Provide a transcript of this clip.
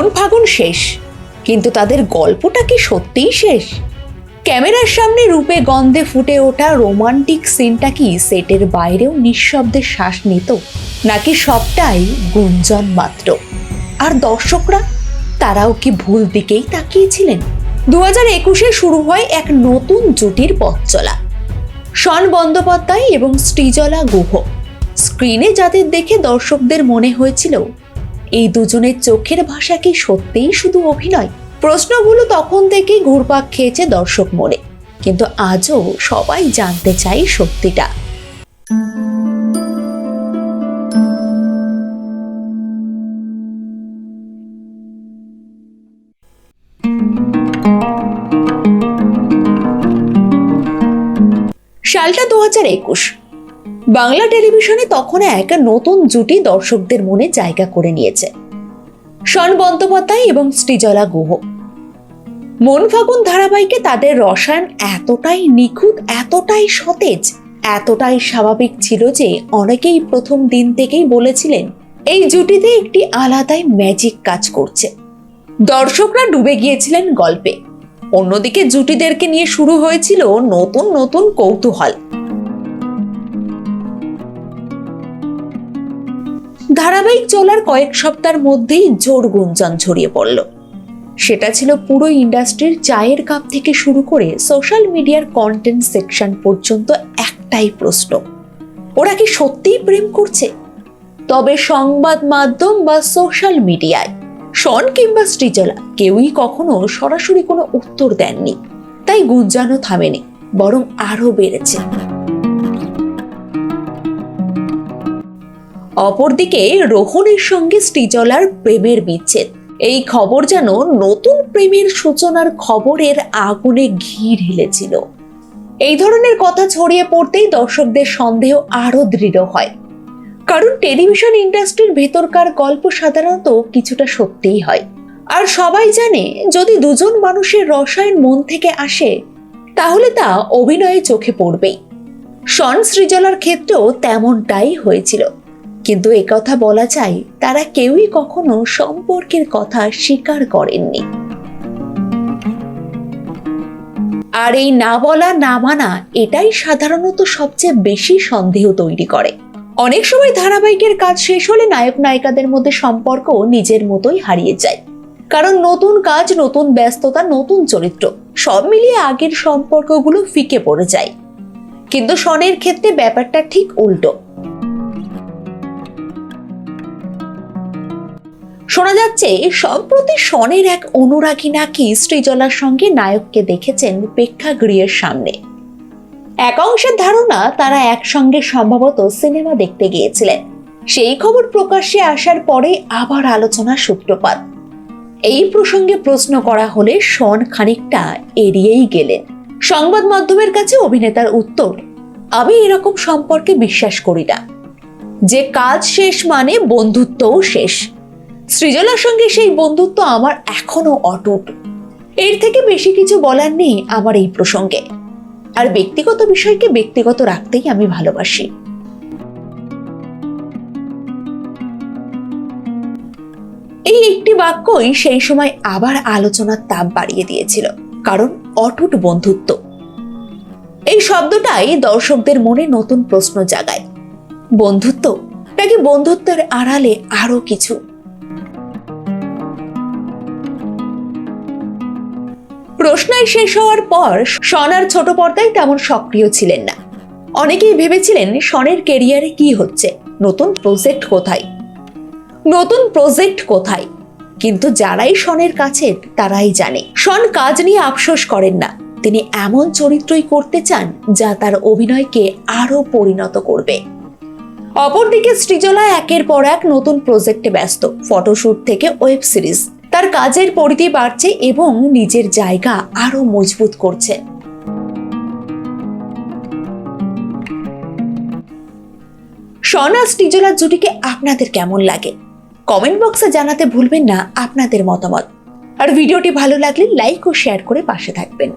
মন ফাগুন শেষ, কিন্তু তাদের গল্পটা কি সত্যিই শেষ? ক্যামেরার সামনে রূপে গন্ধে ফুটে ওঠা রোমান্টিক সিনটা কি সেটের বাইরেও নিঃশব্দে শ্বাস নিত, নাকি সবটাই গুঞ্জন মাত্র? আর দর্শকরা, তারাও কি ভুল দিকেই তাকিয়েছিলেন? দু হাজার একুশে শুরু হয় এক নতুন জুটির পথ চলা। শন বন্দ্যোপাধ্যায় এবং শ্রীজলা গুহ। স্ক্রিনে যাদের দেখে দর্শকদের মনে হয়েছিল এই দুজনের চোখের ভাষা কি সত্যিই শুধু অভিনয়? প্রশ্নগুলো তখন থেকেই ঘুরপাক খেয়েছে দর্শক মনে। কিন্তু আজও সবাই জানতে চাই সত্যিটা। সালটা দু হাজার একুশ। বাংলা টেলিভিশনে তখন এক নতুন জুটি দর্শকদের মনে জায়গা করে নিয়েছে। শন বন্দ্যোপাধ্যায় এবং শ্রীজলা গুহ। মন ফাগুন ধারাবাহিকে তাদের রসায়ন এতটাই নিখুঁত, এতটাই সতেজ, এতটাই স্বাভাবিক ছিল যে অনেকেই প্রথম দিন থেকেই বলেছিলেন, এই জুটিতে একটি আলাদাই ম্যাজিক কাজ করছে। দর্শকরা ডুবে গিয়েছিলেন গল্পে। অন্যদিকে জুটিদেরকে নিয়ে শুরু হয়েছিল নতুন নতুন কৌতূহল। ধারাবাহিক চলার কয়েক সপ্তাহের মধ্যেই জোর গুঞ্জন ছড়িয়ে পড়ল। সেটা ছিল পুরো ইন্ডাস্ট্রির চায়ের কাপ থেকে শুরু করে সোশ্যাল মিডিয়ার কন্টেন্ট সেকশন পর্যন্ত একটাই প্রশ্ন, ওরা কি সত্যিই প্রেম করছে? তবে সংবাদ মাধ্যম বা সোশ্যাল মিডিয়ায়, শন কিংবা শ্রীজলা কেউই কখনো সরাসরি কোনো উত্তর দেননি, তাই গুঞ্জানো থামেনি, বরং আরও বেড়েছে। অপরদিকে রোহনের সঙ্গে শ্রীজলার প্রেমের বিচ্ছেদ। এই খবর যেন নতুন প্রেমের সূচনার খবরের আগুনে ঘি ঢেলেছিল। এই ধরনের কথা ছড়িয়ে পড়তেই দর্শকদের সন্দেহ আরও দৃঢ় হয়। কারণ টেলিভিশন ইন্ডাস্ট্রির ভেতরকার গল্প সাধারণত কিছুটা সত্যিই হয়। আর সবাই জানে, যদি দুজন মানুষের রসায়ন মন থেকে আসে, তাহলে তা অভিনয়ে চোখে পড়বেই। শন সৃজলার ক্ষেত্রেও তেমনটাই হয়েছিল। কিন্তু একথা বলা চাই তারা কেউই কখনো সম্পর্কের কথা স্বীকার করেননি। আর এই না বলা, না মানা, এটাই সাধারণত সবচেয়ে বেশি সন্দেহ তৈরি করে। অনেক সময় ধারাবাহিকের কাজ শেষ হলে নায়ক, নায়িকাদের মধ্যে সম্পর্ক নিজের মতোই হারিয়ে যায়। কারণ নতুন কাজ, নতুন ব্যস্ততা, নতুন চরিত্র, সব মিলিয়ে আগের সম্পর্কগুলো ফিকে পড়ে যায়। কিন্তু শনের ক্ষেত্রে ব্যাপারটা ঠিক উল্টো। শোনা যাচ্ছে, সম্প্রতি শনের এক অনুরাগী নাকি শ্রীজলার সঙ্গে নায়ককে দেখেছেন প্রেক্ষাগৃহের সামনে। এক অংশের ধারণা, তারা একসঙ্গে সম্ভবত সিনেমা দেখতে গিয়েছিলেন। সেই খবর প্রকাশ্যে আসার পরে আবার আলোচনা সূত্রপাত। এই প্রসঙ্গে প্রশ্ন করা হলে শন খানিকটা এড়িয়েই গেলেন। সংবাদ মাধ্যমের কাছে অভিনেতার উত্তর, আমি এরকম সম্পর্কে বিশ্বাস করি না। যে কাজ শেষ মানে বন্ধুত্বও শেষ। সৃজলার সঙ্গে সেই বন্ধুত্ব আমার এখনও অটুট। এর থেকে বেশি কিছু বলার নেই আমার এই প্রসঙ্গে। আর ব্যক্তিগত বিষয়কে ব্যক্তিগত রাখতেই আমি ভালোবাসি। এই একটি বাক্যই সেই সময় আবার আলোচনার তাপ বাড়িয়ে দিয়েছিল, কারণ অটুট বন্ধুত্ব। এই শব্দটাই দর্শকদের মনে নতুন প্রশ্ন জাগায়। বন্ধুত্ব নাকি বন্ধুত্বের আড়ালে আরও কিছু? প্রশ্নই শেষ হওয়ার পর সনার ছোট পর্দায় তেমন সক্রিয় ছিলেন না। অনেকেই ভেবেছিলেন সনের কেরিয়ারে কি হচ্ছে, নতুন প্রজেক্ট কোথায়? নতুন প্রজেক্ট কোথায়? কিন্তু যারাই সনের কাছে, তারাই জানে। সন কাজ নিয়ে আফসোস করেন না। তিনি এমন চরিত্রই করতে চান, যা তার অভিনয়কে আরও পরিণত করবে। অপরদিকে সৃজলা একের পর এক নতুন প্রজেক্টে ব্যস্ত, ফটোশুট থেকে ওয়েব সিরিজ। তার কাজের পরিধি বাড়ছে এবং নিজের জায়গা আরও মজবুত করছে। সনা জুটিকে আপনাদের কেমন লাগে? কমেন্ট বক্সে জানাতে ভুলবেন না আপনাদের মতামত। আর ভিডিওটি ভালো লাগলে লাইক ও শেয়ার করে পাশে থাকবেন।